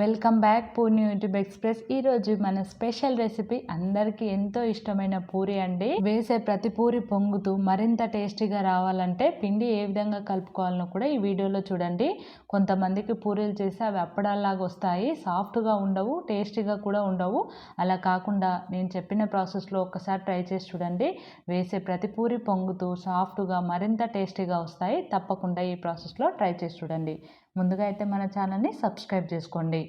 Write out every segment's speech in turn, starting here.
Welcome back Purni YouTube express ఈరోజు మన special recipe అందరికీ ఎంతో ఇష్టమైన పూరి అండి. వేసే ప్రతి పూరి పొంగుతూ మరింత టేస్టీగా రావాలంటే పిండి ఏ విధంగా కలుపుకోవాలనో కూడా ఈ వీడియోలో చూడండి. కొంతమందికి పూరీలు చేసి అవి అప్పడాల్లాగా వస్తాయి సాఫ్ట్గా ఉండవు టేస్టీగా కూడా ఉండవు. అలా కాకుండా నేను చెప్పిన ప్రాసెస్లో ఒకసారి ట్రై చేసి చూడండి. వేసే ప్రతి పూరి పొంగుతూ సాఫ్ట్గా మరింత టేస్టీగా వస్తాయి. తప్పకుండా ఈ ప్రాసెస్లో ట్రై చేసి చూడండి. ముందుగా అయితే మన ఛానల్ని సబ్స్క్రైబ్ చేసుకోండి.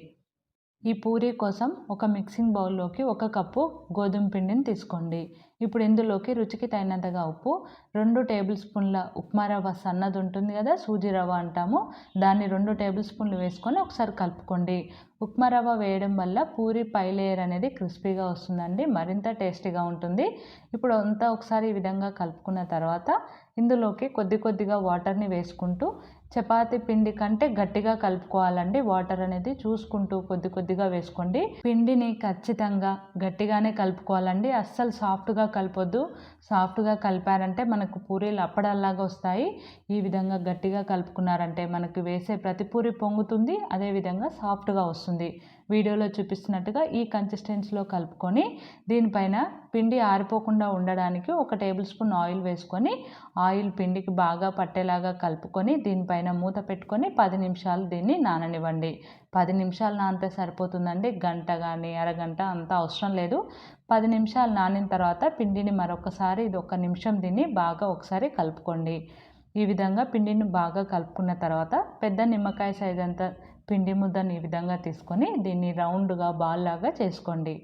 ఈ పూరీ కోసం ఒక మిక్సింగ్ బౌల్లోకి ఒక కప్పు గోధుమ పిండిని తీసుకోండి. ఇప్పుడు ఇందులోకి రుచికి తగినంతగా ఉప్పు రెండు టేబుల్ స్పూన్ల ఉప్మా రవ్వ సన్నది ఉంటుంది కదా సూజీ రవ్వ అంటాము. దాన్ని రెండు టేబుల్ స్పూన్లు వేసుకొని ఒకసారి కలుపుకోండి. ఉప్మా రవ్వ వేయడం వల్ల పూరి పై లేయర్ అనేది క్రిస్పీగా వస్తుందండి మరింత టేస్టీగా ఉంటుంది. ఇప్పుడు అంతా ఒకసారి ఈ విధంగా కలుపుకున్న తర్వాత ఇందులోకి కొద్ది కొద్దిగా వాటర్ని వేసుకుంటూ చపాతి పిండి కంటే గట్టిగా కలుపుకోవాలండి. వాటర్ అనేది చూసుకుంటూ కొద్ది కొద్దిగా వేసుకోండి. పిండిని ఖచ్చితంగా గట్టిగానే కలుపుకోవాలండి. అస్సలు సాఫ్ట్గా కలపొద్దు. సాఫ్ట్గా కలిపారంటే మనకు పూరీలు అప్పడల్లాగా వస్తాయి. ఈ విధంగా గట్టిగా కలుపుకున్నారంటే మనకు వేసే ప్రతి పూరి పొంగుతుంది. అదేవిధంగా సాఫ్ట్గా వస్తుంది. వీడియోలో చూపిస్తున్నట్టుగా ఈ కన్సిస్టెన్సీలో కలుపుకొని దీనిపైన పిండి ఆరిపోకుండా ఉండడానికి ఒక టేబుల్ స్పూన్ ఆయిల్ వేసుకొని ఆయిల్ పిండికి బాగా పట్టేలాగా కలుపుకొని దీనిపైన మూత పెట్టుకొని పది నిమిషాలు దీన్ని నాననివ్వండి. పది నిమిషాలు నానితే సరిపోతుందండి. గంట కానీ అరగంట అంత అవసరం లేదు. పది నిమిషాలు నానిన తర్వాత పిండిని మరొకసారి ఇది ఒక నిమిషం దీన్ని బాగా ఒకసారి కలుపుకోండి. ఈ విధంగా పిండిని బాగా కలుపుకున్న తర్వాత పెద్ద నిమ్మకాయ సైజ్ అంత పిండి ముద్దను ఈ విధంగా తీసుకొని దీన్ని రౌండ్గా బాల్ లాగా చేసుకోండి.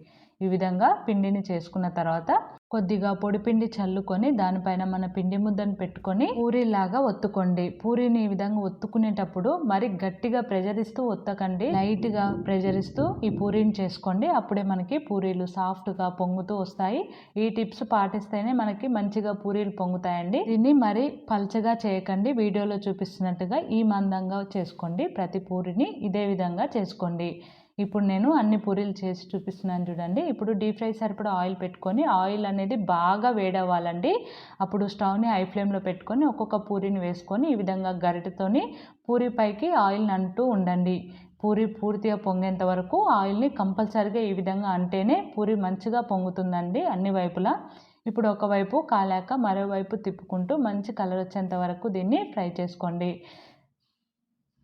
ఈ విధంగా పిండిని చేసుకున్న తర్వాత కొద్దిగా పొడిపిండి చల్లుకొని దానిపైన మన పిండి ముద్దను పెట్టుకొని పూరీలాగా ఒత్తుకోండి. పూరీని ఈ విధంగా ఒత్తుకునేటప్పుడు మరి గట్టిగా ప్రెజర్ ఇస్తూ ఒత్తకండి. లైట్గా ప్రెజర్ ఇస్తూ ఈ పూరీని చేసుకోండి. అప్పుడే మనకి పూరీలు సాఫ్ట్గా పొంగుతూ వస్తాయి. ఈ టిప్స్ పాటిస్తేనే మనకి మంచిగా పూరీలు పొంగుతాయండి. దీన్ని మరి పల్చగా చేయకండి. వీడియోలో చూపిస్తున్నట్టుగా ఈ మందంగా చేసుకోండి. ప్రతి పూరిని ఇదే విధంగా చేసుకోండి. ఇప్పుడు నేను అన్ని పూరీలు చేసి చూపిస్తున్నాను చూడండి. ఇప్పుడు డీప్ ఫ్రై సరిపడా ఆయిల్ పెట్టుకొని ఆయిల్ అనేది బాగా వేడవ్వాలండి. అప్పుడు స్టవ్ని హై ఫ్లేమ్లో పెట్టుకొని ఒక్కొక్క పూరిని వేసుకొని ఈ విధంగా గరిటతోని పూరి పైకి ఆయిల్ని అంటూ ఉండండి. పూరి పూర్తిగా పొంగేంత వరకు ఆయిల్ని కంపల్సరిగా ఈ విధంగా అంటేనే పూరి మంచిగా పొంగుతుందండి అన్ని వైపులా. ఇప్పుడు ఒకవైపు కాలాక మరోవైపు తిప్పుకుంటూ మంచి కలర్ వచ్చేంత వరకు దీన్ని ఫ్రై చేసుకోండి.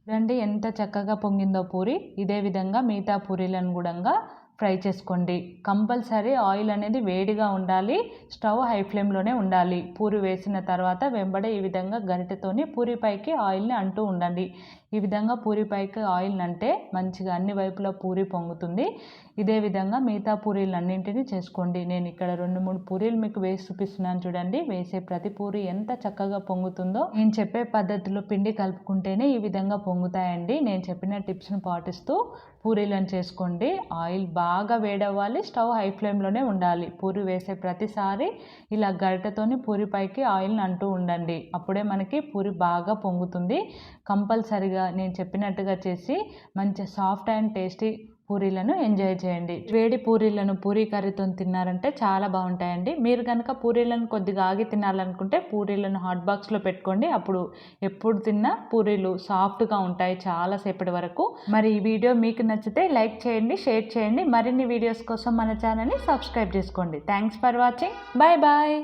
రండి ఎంత చక్కగా పొంగిందో పూరి. ఇదే విధంగా మిగతా పూరీలను కూడా ఫ్రై చేసుకోండి. కంపల్సరీ ఆయిల్ అనేది వేడిగా ఉండాలి. స్టవ్ హై ఫ్లేమ్లోనే ఉండాలి. పూరి వేసిన తర్వాత వెంబడే ఈ విధంగా గరిటెతోని పూరి పైకి ఆయిల్ని అంటూ ఉండండి. ఈ విధంగా పూరి పైకి ఆయిల్ అంటే మంచిగా అన్ని వైపులా పూరి పొంగుతుంది. ఇదే విధంగా మిగతా పూరీలు అన్నింటినీ చేసుకోండి. నేను ఇక్కడ రెండు మూడు పూరీలు మీకు వేసి చూపిస్తున్నాను చూడండి. వేసే ప్రతి పూరి ఎంత చక్కగా పొంగుతుందో. నేను చెప్పే పద్ధతిలో పిండి కలుపుకుంటేనే ఈ విధంగా పొంగుతాయండి. నేను చెప్పిన టిప్స్ని పాటిస్తూ పూరీలను చేసుకోండి. ఆయిల్ బాగా వేడవ్వాలి. స్టవ్ హై ఫ్లేమ్లోనే ఉండాలి. పూరి వేసే ప్రతిసారి ఇలా గరిటెతోని పూరి పైకి ఆయిల్ని అంటూ ఉండండి. అప్పుడే మనకి పూరి బాగా పొంగుతుంది. కంపల్సరిగా నేను చెప్పినట్టుగా చేసి మంచి సాఫ్ట్ అండ్ టేస్టీ పూరీలను ఎంజాయ్ చేయండి. వేడి పూరీలను పూరీ కర్రీతో తిన్నారంటే చాలా బాగుంటాయండి. మీరు కనుక పూరీలను కొద్దిగా ఆగి తినాలనుకుంటే పూరీలను హాట్ బాక్స్లో పెట్టుకోండి. అప్పుడు ఎప్పుడు తిన్నా పూరీలు సాఫ్ట్గా ఉంటాయి చాలాసేపటి వరకు. మరి ఈ వీడియో మీకు నచ్చితే లైక్ చేయండి షేర్ చేయండి. మరిన్ని వీడియోస్ కోసం మన ఛానల్ని సబ్స్క్రైబ్ చేసుకోండి. Thanks for watching. Bye bye.